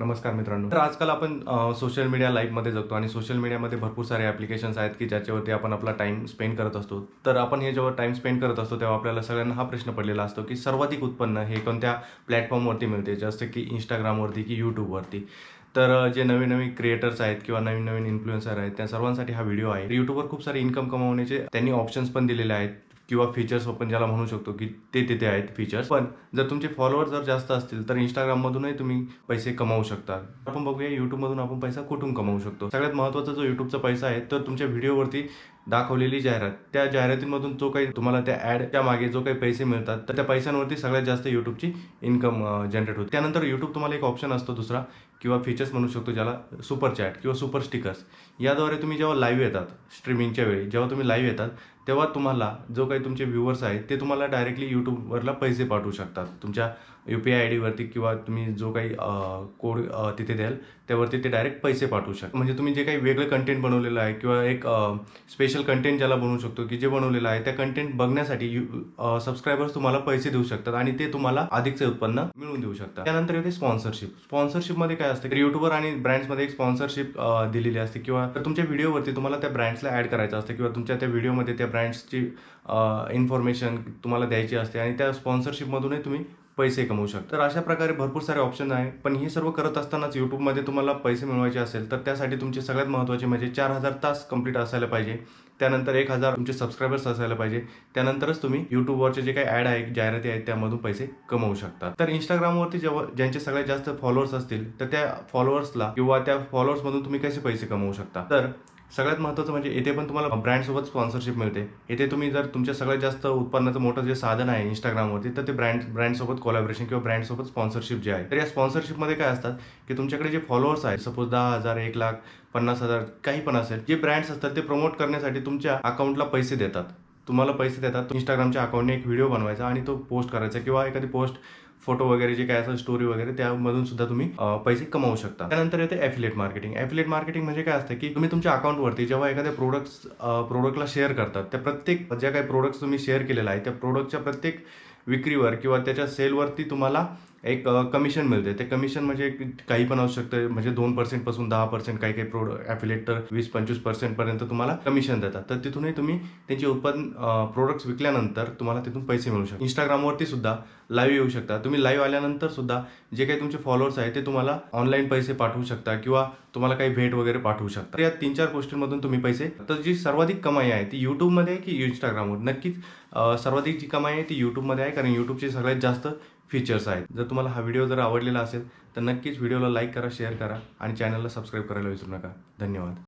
नमस्कार मित्रांनो. तर आजकाल आपण सोशल मीडिया लाईफमध्ये जगतो आणि सोशल मीडियामध्ये भरपूर सारे ॲप्लिकेशन्स आहेत की ज्याच्यावरती आपण आपला टाईम स्पेंड करत असतो. तर आपण हे जेव्हा टाईम स्पेंड करत असतो तेव्हा आपल्याला सगळ्यांना हा प्रश्न पडलेला असतो की सर्वाधिक उत्पन्न हे कोणत्या प्लॅटफॉर्मवरती मिळते? जसं की इंस्टाग्रामवरती की यूट्यूबवरती तर जे नवीन नवीन क्रिएटर्स आहेत किंवा नवीन नवीन इन्फ्लुएन्सर आहेत त्या सर्वांसाठी हा व्हिडिओ आहे. यूट्यूबवर खूप सारे इन्कम कमावण्याचे त्यांनी ऑप्शन्स पण दिलेले आहेत. किंवा फीचर्स आपण ज्याला म्हणू शकतो की ते तिथे आहेत फीचर्स पण जर तुमचे फॉलोअर जर जास्त असतील तर इंस्टाग्राममधूनही तुम्ही पैसे कमावू शकता. आपण बघूया यूट्यूबमधून आपण पैसा कुठून कमावू शकतो? सगळ्यात महत्त्वाचा जो यूट्यूबचा पैसा आहे तर तुमच्या व्हिडिओवरती दाखवलेली जाहिरात. त्या जाहिरातींमधून जो काही तुम्हाला त्या ॲडच्या मागे जो काही पैसे मिळतात तर त्या पैशांवरती सगळ्यात जास्त यूट्यूबची इन्कम जनरेट होते. त्यानंतर यूट्यूब तुम्हाला एक ऑप्शन असतो दुसरा किंवा फीचर्स म्हणू शकतो ज्याला सुपर चॅट किंवा सुपर स्टिकर्स याद्वारे तुम्ही जेव्हा लाईव्ह येतात स्ट्रीमिंगच्या वेळी जेव्हा तुम्ही लाईव्ह येतात तेव्हा तुम्हाला जो काही तुमचे व्ह्युअर्स आहेत ते तुम्हाला डायरेक्टली यूट्यूबवरला पैसे पाठवू शकतात. तुमच्या यू पी आय आय डीवरती किंवा तुम्ही जो काही कोड तिथे द्याल त्यावरती ते डायरेक्ट पैसे पाठवू शकता म्हणजे तुम्ही जे काही वेगळं कंटेंट बनवलेलं आहे किंवा एक स्पेशल कंटेंट ज्याला बनवू शकतो की जे बनवलेलं आहे त्या कंटेंट बघण्यासाठी सबस्क्रायबर्स तुम्हाला पैसे देऊ शकतात आणि ते तुम्हाला अधिकचे उत्पन्न मिळवून देऊ शकतात. त्यानंतर येते स्पॉन्सरशिप स्पॉन्सरशिपमध्ये काय असते युट्यूबर आणि ब्रँड्समध्ये एक स्पॉन्सरशिप दिलेली असते किंवा तर तुमच्या व्हिडिओवरती तुम्हाला त्या ब्रँड्सला ॲड करायचं असतं किंवा तुमच्या त्या व्हिडिओमध्ये त्या ब्रँड्सची इन्फॉर्मेशन तुम्हाला द्यायची असते आणि त्या स्पॉन्सरशिपमधूनही तुम्ही पैसे कमवू शकता. तर अशा प्रकारे भरपूर सारे ऑप्शन आहे. पण हे सर्व करत असतानाच यूट्यूबमध्ये तुम्हाला पैसे मिळवायचे असेल तर त्यासाठी तुमचे सगळ्यात महत्त्वाचे म्हणजे चार हजार तास कंप्लीट असायला पाहिजे. त्यानंतर एक हजार तुमचे सबस्क्रायबर्स असायला पाहिजे. त्यानंतरच तुम्ही यूट्यूबवरचे जे काही ॲड आहे जाहिराती आहेत त्यामधून पैसे कमवू शकता. तर इंस्टाग्रामवरती जेव्हा ज्यांचे सगळ्यात जास्त फॉलोअर्स असतील तर त्या फॉलोअर्सला किंवा त्या फॉलोअर्समधून तुम्ही कसे पैसे कमवू शकता? तर सगळ्यात महत्त्वाचं म्हणजे येथे पण तुम्हाला ब्रँडसोबत स्पॉन्सरशिप मिळते. येथे तुम्ही जर तुमच्या सगळ्यात जास्त उत्पन्नाचं मोठं जे साधन आहे इंस्टाग्रामवरती तर ते ब्रँड ब्रँडसोबत कॉलॅबरेशन किंवा ब्रँडसोबत स्पॉन्सरशिप जे आहे. तर या स्पॉन्सरशिपमध्ये काय असतात की तुमच्याकडे जे फॉलोअर्स आहेत सपोज दहा हजार एक लाख पन्नास हजार काही पण असेल जे ब्रँड्स असतात ते प्रमोट करण्यासाठी तुमच्या अकाउंटला पैसे देतात. तुम्हाला पैसे देतात. इंस्टाग्रामच्या अकाउंटने एक व्हिडिओ बनवायचा आणि तो पोस्ट करायचा किंवा एखादी पोस्ट फोटो वगैरे जे काय असेल स्टोरी वगैरे त्यामधून सुद्धा तुम्ही पैसे कमावू शकता. त्यानंतर येते ॲफिलेट मार्केटिंग ॲफिलेट मार्केटिंग म्हणजे काय असतं की तुम्ही तुमच्या अकाउंटवरती जेव्हा एखाद्या प्रोडक्ट्स प्रोडक्टला शेअर करतात त्या प्रत्येक ज्या काही प्रोडक्ट्स तुम्ही शेअर केलेला आहे त्या प्रोडक्टच्या प्रत्येक विक्रीवर किंवा त्याच्या सेलवरती तुम्हाला एक कमिशन मिळते. ते कमिशन म्हणजे काही पण असू शकतं. म्हणजे दोन पर्सेंटपासून दहा पर्सेंट काही काही प्रोड ॲफिलेट तर वीस पंचवीस पर्सेंटपर्यंत तुम्हाला कमिशन देतात. तर तिथूनही तुम्ही त्यांचे उत्पादन प्रोडक्ट्स विकल्यानंतर तुम्हाला तिथून पैसे मिळू शकतात. इंस्टाग्रामवरती सुद्धा लाईव्ह येऊ शकता तुम्ही लाईव्ह आल्यानंतर सुद्धा जे काही तुमचे फॉलोअर्स आहेत ते तुम्हाला ऑनलाईन पैसे पाठवू शकता किंवा तुम्हाला काही भेट वगैरे पाठवू शकता या तीन चार गोष्टींमधून तुम्ही पैसे तर जी सर्वाधिक कमाई आहे ती यूट्यूबमध्ये आहे की इंस्टाग्रामवर नक्कीच सर्वाधिक जी कमाई आहे ती यूट्यूबमध्ये आहे. आहे कारण यूट्यूबचे सगळ्यात जास्त फीचर्स आहेत. जर तुम्हाला हा व्हिडिओ जर आवडलेला असेल तर नक्कीच व्हिडिओला लाईक करा शेअर करा आणि चॅनलला सबस्क्राईब करायला विसरू नका. धन्यवाद.